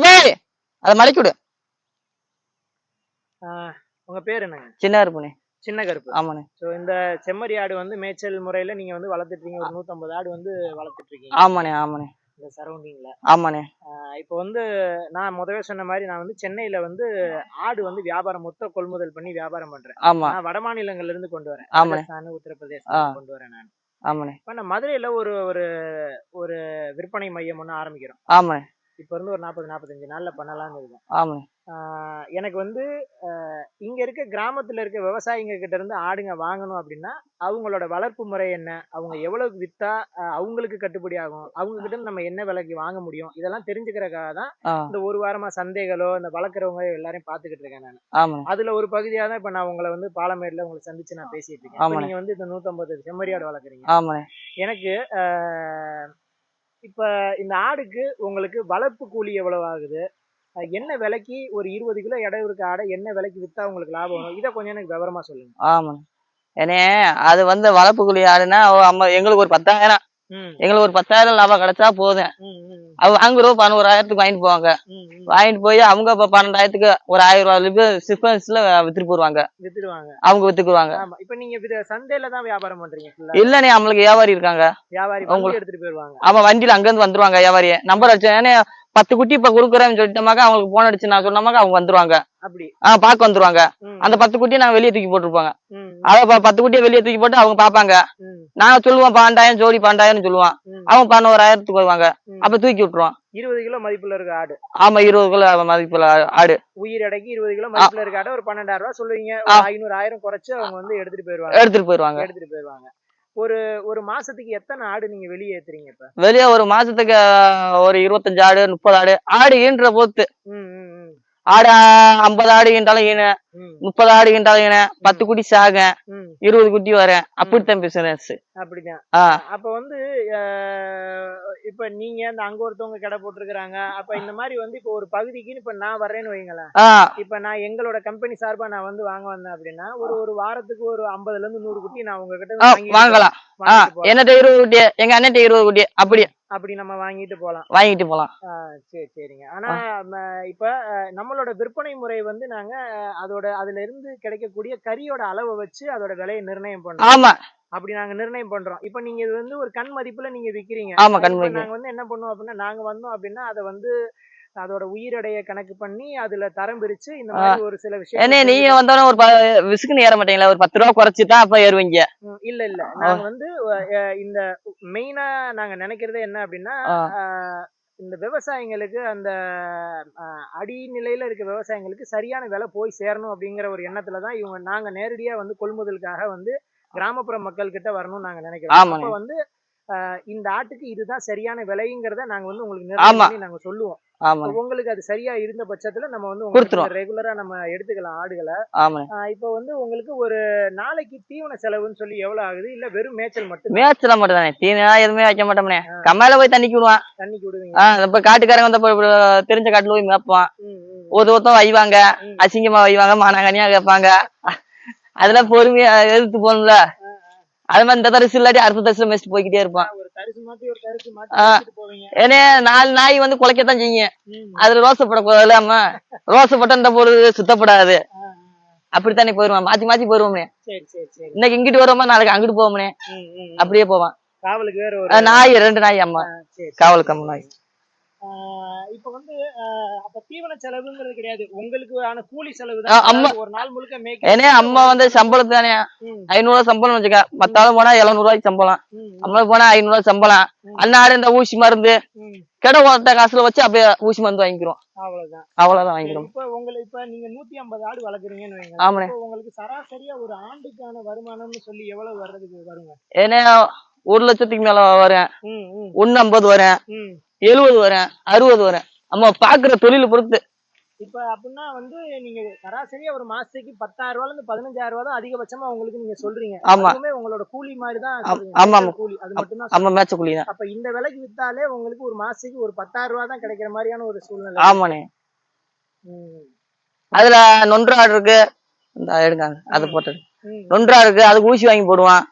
போய் அதை மடக்கி விடு. உங்க பேர் என்னங்க? சின்ன இருப்புனே சின்ன கருப்பு ஆமாண்ணே. ஸோ இந்த செம்மறி ஆடு வந்து மேய்ச்சல் முறையில நீங்க வந்து வளர்த்துட்டு இருக்கீங்க ஒரு நூத்தம்பது ஆடு வந்து வளர்த்துட்டு இருக்கீங்க ஆமாண்ணே ஆமாண்ணே. இந்த சரௌண்டிங்ல. ஆமாண்ணே. இப்போ வந்து நான் முதவே சொன்ன மாதிரி நான் வந்து சென்னையில வந்து ஆடு வந்து வியாபாரம் மொத்த கொள்முதல் பண்ணி வியாபாரம் பண்றேன். ஆமா. நான் வட மாநிலங்கள்ல இருந்து கொண்டு வரேன். ராஜஸ்தான். உத்தரப்பிரதேசம் கொண்டு வரேன் நான். ஆமாண்ணே. இப்ப நான் மதுரையில ஒரு ஒரு ஒரு விற்பனை மையம் ஒன்று ஆரம்பிக்கிறோம். ஆமாண்ணே. இப்போ இருந்து ஒரு நாற்பது நாற்பத்தஞ்சு நாள்ல பண்ணலாம்னு ஆஹ் எனக்கு வந்து இங்க இருக்க கிராமத்துல இருக்க விவசாயிங்க கிட்ட இருந்து ஆடுங்க வாங்கணும் அப்படின்னா அவங்களோட வளர்ப்பு முறை என்ன? அவங்க எவ்வளவுக்கு வித்தா ஆஹ் அவங்களுக்கு கட்டுப்படி ஆகும்? அவங்க கிட்ட இருந்து நம்ம என்ன விலைக்கு வாங்க முடியும்? இதெல்லாம் தெரிஞ்சுக்கிறதுக்காக தான் இந்த ஒரு வாரமா சந்தைகளோ இந்த வளர்க்குறவங்க எல்லாரையும் பாத்துக்கிட்டு இருக்கேன் நான். அதுல ஒரு பகுதியா தான் இப்ப நான் உங்களை வந்து பாலமேடுல உங்களை சந்திச்சு நான் பேசிட்டு இருக்கேன். நீங்க வந்து இந்த நூத்தம்பது செம்மறி ஆடு வளர்க்குறீங்க எனக்கு இப்ப இந்த ஆடுக்கு உங்களுக்கு வளர்ப்பு கூலி எவ்வளவு ஆகுது? என்ன விலைக்கு ஒரு இருபது கிலோ எடை இருக்க ஆடை என்ன விலைக்கு வித்தா உங்களுக்கு லாபம் வரும்? இதை கொஞ்சம் எனக்கு விவரமா சொல்லுங்க. ஆமாண்ணே ஏனே அது வந்து வளர்ப்பு கூலி ஆடுனா எங்களுக்கு ஒரு பத்தாயிரம் எங்களுக்கு ஒரு பத்தாயிரம் லாபம் கிடைச்சா போதும். அவங்க வாங்குறோம் பதினோராயிரத்துக்கு வாங்கிட்டு போவாங்க. வாங்கிட்டு போய் அவங்க இப்ப பன்னெண்டாயிரத்துக்கு ஒரு ஆயிரம் ரூபாய் சிஃபன்ஸ்ல வித்துட்டு போடுவாங்க அவங்க வித்துக்குவாங்க. ஆமா. இப்ப நீங்க சந்தையில தான் வியாபாரம் பண்றீங்க. இல்லண்ணே நம்மளுக்கு வியாபாரி இருக்காங்க. வியாபாரி வந்து எடுத்துட்டு போயிருவாங்க. அவன் வண்டியில அங்க இருந்து வந்துருவாங்க வியாபாரி நம்பர் அடிச்சு ஏன்னா பத்து குட்டி இப்ப குடுக்குறேன்னு சொல்லிட்டோமாக்கா அவங்களுக்கு போன் அடிச்சு நான் சொன்னமாக்கா அவங்க வந்துருவாங்க. அப்படி. ஆஹ் பாக்க வந்துருவாங்க. அந்த பத்து குட்டியை நாங்க வெளியே தூக்கி போட்டுருப்பாங்க. அத பத்து குட்டியை வெளியே தூக்கி போட்டு அவங்க பாப்பாங்க நான் சொல்லுவோம் பன்னெண்டாயிரம் ஜோடி பன்னெண்டாயிரம் சொல்லுவான். அவன் பதினோராயிரத்துக்கு வருவாங்க. அப்ப தூக்கி விட்டுருவான். இருபது கிலோ மதிப்புல இருக்க ஆடு. ஆமா இருபது கிலோ மதிப்புல ஆடு. உயிர் எடைக்கு இருபது கிலோ மதிப்புல இருக்க ஆடு ஒரு பன்னெண்டாயிரம் ரூபாய் சொல்லுவீங்க. ஐநூறு ஆயிரம் குறைச்சு அவங்க வந்து எடுத்துட்டு போயிருவாங்க. எடுத்துட்டு போயிருவாங்க. எடுத்துட்டு போயிருவாங்க. ஒரு ஒரு மாசத்துக்கு எத்தனை ஆடு நீங்க வெளியே ஏத்துறீங்க இப்ப? வெளியே ஒரு மாசத்துக்கு ஒரு இருபத்தஞ்சு ஆடு முப்பது ஆடு ஆடு ஈன்ற ம், ஆடு ஐம்பது ஆடு ஈன்றாலும் ஈன. முப்பது ஆடு ஈன பத்து குட்டி சாக. இருபது குட்டி வரேன் அப்படித்தான் பிசினஸ் அப்படிதான் அப்ப வந்து இப்ப நீங்க அந்த அங்க ஒருத்தவங்க கடை போட்டிருக்கிறாங்க. அப்ப இந்த மாதிரி வந்து இப்ப ஒரு பகுதிக்குன்னு இப்ப நான் வர்றேன்னு வைங்களேன். இப்ப நான் எங்களோட கம்பெனி சார்பா நான் வந்து வாங்க வந்தேன் அப்படின்னா ஒரு ஒரு வாரத்துக்கு ஒரு ஐம்பதுல இருந்து நூறு குட்டி நான் உங்ககிட்ட வாங்கலாம். என்னட்ட இருபது குட்டி எங்க அண்ணன் இருபது குட்டி அப்படி. அப்படி நம்ம வாங்கிட்டு போலாம். வாங்கிட்டு போலாம். சரி சரிங்க. ஆனா இப்ப நம்மளோட விற்பனை முறை வந்து நாங்க அஹ், அதோட அதுல இருந்து கிடைக்கக்கூடிய கறியோட அளவை வச்சு அதோட விலையை நிர்ணயம் பண்றோம். ஆமா. அப்படி நாங்க நிர்ணயம் பண்றோம். இப்ப நீங்க இது வந்து ஒரு கண் மதிப்புல நீங்க விக்கிறீங்க. ஆமா, கண். நாங்க வந்து என்ன பண்ணுவோம் அப்படின்னா நாங்க வந்தோம் அப்படின்னா அதை வந்து அதோட உயிரடைய கணக்கு பண்ணி அதுல தரம் பிரிச்சு இந்த மாதிரி ஒரு சில ஏன்னே விஷயம் நீங்க வந்தோடனே ஒரு விசுக்குன்னு ஏற மாட்டீங்களா? ஒரு பத்து ரூபா குறைச்சு தான் அப்ப ஏறுவீங்க. இல்ல இல்ல. நாங்க வந்து இந்த மெயினா நாங்க நினைக்கிறது என்ன அப்படின்னா இந்த விவசாயிங்களுக்கு அந்த அடிநிலையில இருக்க விவசாயிங்களுக்கு சரியான விலை போய் சேரணும் அப்படிங்கிற ஒரு எண்ணத்துல தான் இவங்க நாங்க நேரடியா வந்து கொள்முதலுக்காக வந்து கிராமப்புற மக்கள் கிட்ட வரணும்னு நாங்க நினைக்கிறோம். அப்ப வந்து இந்த ஆட்டுக்கு இதுதான் சரியான விலைங்கிறத நாங்க வந்து உங்களுக்கு ஆமா. நிர்ணயம் பண்ணி நாங்க சொல்லுவோம் ஆமா உங்களுக்கு அது சரியா இருந்த பட்சத்துல நம்ம வந்து. ரெகுலரா நம்ம எடுத்துக்கலாம் ஆடுகளை. ஆமா இப்ப வந்து உங்களுக்கு ஒரு நாளைக்கு தீவன செலவுன்னு சொல்லி எவ்வளவு ஆகுது? இல்ல வெறும் மேய்ச்சல் மட்டும் மேய்ச்சல மட்டும் தானே தீனா எதுவுமே வைக்க மாட்டோம்னே. கம்மாயில போய் தண்ணிக்கு விடுவான் தண்ணிக்கு விடுவீங்க இப்ப காட்டுக்காரங்க வந்து தெரிஞ்ச காட்டுல போய் மேய்ப்பான். ம், ம். ஒரு ஒருத்தம் வைவாங்க. அசிங்கமா வைவாங்க மானாங்கனியா கேட்பாங்க. அதெல்லாம் பொறுமையா எதிர்த்து போகணும்ல. அது மாதிரி இந்த தரிசு இல்லாட்டி அடுத்த தரிசு மேய்ச்சிட்டு போய்கிட்டே இருப்பான். ஏன்னா நாலு நாய் வந்து குலைக்கத்தான் செய்யும். ம். அதுல ரோசப்படக்கூடாதுலாம ரோசப்பட்ட இந்த பொழுது சுத்தப்படாது. அப்படித்தானே போயிருவான் மாத்தி மாத்தி போயிருவோம்னே இன்னைக்கு இங்கிட்டு வருவோமா? நாளைக்கு அங்கிட்டு போவோம்னே. அப்படியே போவான். நாய் ரெண்டு நாய் அம்மா. காவலுக்கு அம்மா நாய். இப்ப வந்து அப்ப தீவன செலவுங்கிறது கிடையாது. உங்களுக்கு ஆன கூலி செலவு தான் ஒரு நாள் முழுக்க மேய்க்க ஏனே அம்மா வந்து சம்பளம் தானே. ஐநூறு சம்பளம் வச்சுக்க. பத்தாலும் போனா எழுநூறு ரூபாய்க்கு சம்பளம் அம்மா போனா ஐநூறு ரூபாய் சம்பளம். ம். அன்னாடு இந்த ஊசி மருந்து. கிட ஓட்ட காசுல வச்சு அப்படியே ஊசி மருந்து வாங்கிக்கிறோம். அவ்வளவுதான். அவ்வளவுதான் வாங்கிக்கிறோம். இப்ப உங்களுக்கு இப்ப நீங்க நூத்தி ஐம்பது ஆடு வளர்க்குறீங்கன்னு இப்ப உங்களுக்கு சராசரியா ஒரு ஆண்டுக்கான வருமானம்னு சொல்லி எவ்வளவு வர்றதுக்கு வருங்க ஏன்னா ஒரு லட்சத்துக்கு மேல வரேன் ஒண்ணு ஐம்பது வரேன். எழுபது வரேன் அறுபது வரேன் நம்ம பாக்குற தொழில பொறுத்து. இப்ப அப்படின்னா வந்து நீங்க சராசரியா ஒரு மாசத்துக்கு பத்தாயிரம் ரூபாய்ல இருந்து பதினஞ்சாயிரம் ரூபாய் தான் அதிகபட்சமா உங்களுக்கு நீங்க சொல்றீங்க. ஆமா. உங்களோட கூலி மாதிரி தான் ஆம். ஆமா, ஆமா. கூலி. அது மட்டும் தான் நம்ம மேட்ச கூலி தான். அப்ப இந்த விலைக்கு வித்தாலே உங்களுக்கு ஒரு மாசத்துக்கு ஒரு பத்தாயிரம் ரூபாய் தான் கிடைக்கிற மாதிரியான ஒரு சூழ்நிலை. ஆமாண்ணே. அதுல நொன்று ஆடு இருக்கு. இந்த எடுங்க அதை போட்டு ம், நொன்றா இருக்கு. அதுக்கு ஊசி வாங்கி போடுவான்.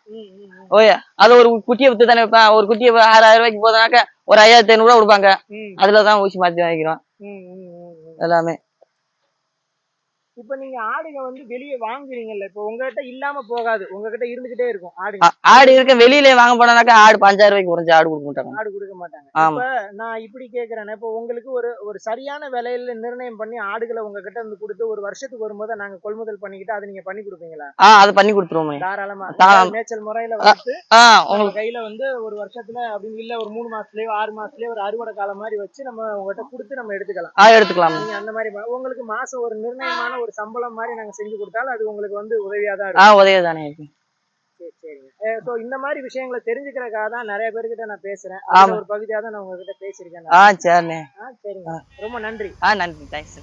ஓய அது ஒரு குட்டியை வித்து தானே வைப்பான். ஒரு குட்டியை ஆறாயிரம் ரூபாய்க்கு போதுனாக்க ஒரு ஐயாயிரத்தி ஐநூறு ரூபா கொடுப்பாங்க அதுலதான் ஊசி மாத்தி வாங்கிக்கிறோம். எல்லாமே. இப்ப நீங்க ஆடுங்க வந்து வெளியே வாங்குறீங்கல்ல இப்ப உங்ககிட்ட இல்லாம போகாது. உங்ககிட்ட இருந்துகிட்டே இருக்கும் ஆடுங்க. ஆடு இருக்க வெளியில வாங்க போனாக்கா ஆடு பஞ்சாயிரம் ரூபாய்க்கு குறைஞ்ச ஆடு கொடுக்க மாட்டாங்க. ஆடு கொடுக்க மாட்டாங்க. இப்ப நான் இப்படி கேக்குறேன். இப்ப உங்களுக்கு ஒரு ஒரு சரியான விலையில நிர்ணயம் பண்ணி ஆடுகளை உங்ககிட்ட இருந்து கொடுத்து ஒரு வருஷத்துக்கு வரும்போது நாங்க கொள்முதல் பண்ணிக்கிட்டு அதை நீங்க பண்ணி கொடுப்பீங்களா? ஆ அது பண்ணி கொடுத்துருவோமே. தாராளமா. மேய்ச்சல் முறையில ஆ உங்க கையில வந்து ஒரு வருஷத்துல அப்படின்னு இல்ல ஒரு மூணு மாசத்துலயோ ஆறு மாசத்துலயோ ஒரு அறுவடை காலம் மாதிரி வச்சு நம்ம உங்ககிட்ட கொடுத்து நம்ம எடுத்துக்கலாம். எடுத்துக்கலாம். நீங்க அந்த மாதிரி உங்களுக்கு மாசம் ஒரு நிர்ணயமான ஒரு சம்பளம் மாதிரி நாங்க செஞ்சு கொடுத்தாலும் அது உங்களுக்கு வந்து உதவியா தான் ஆ இருக்கும். உதவி தானே இருக்கு. சரி சரிங்க. ஸோ இந்த மாதிரி விஷயங்களை தெரிஞ்சுக்கிறதுக்காக தான் நிறைய பேர்கிட்ட நான் பேசுறேன். ஆமா. அதுல ஒரு பகுதியா தான் நான் உங்ககிட்ட பேசியிருக்கேன் ஆ சரிண்ணே. ஆ, சரிங்க. ரொம்ப நன்றி. ஆ நன்றி. தேங்க்ஸ்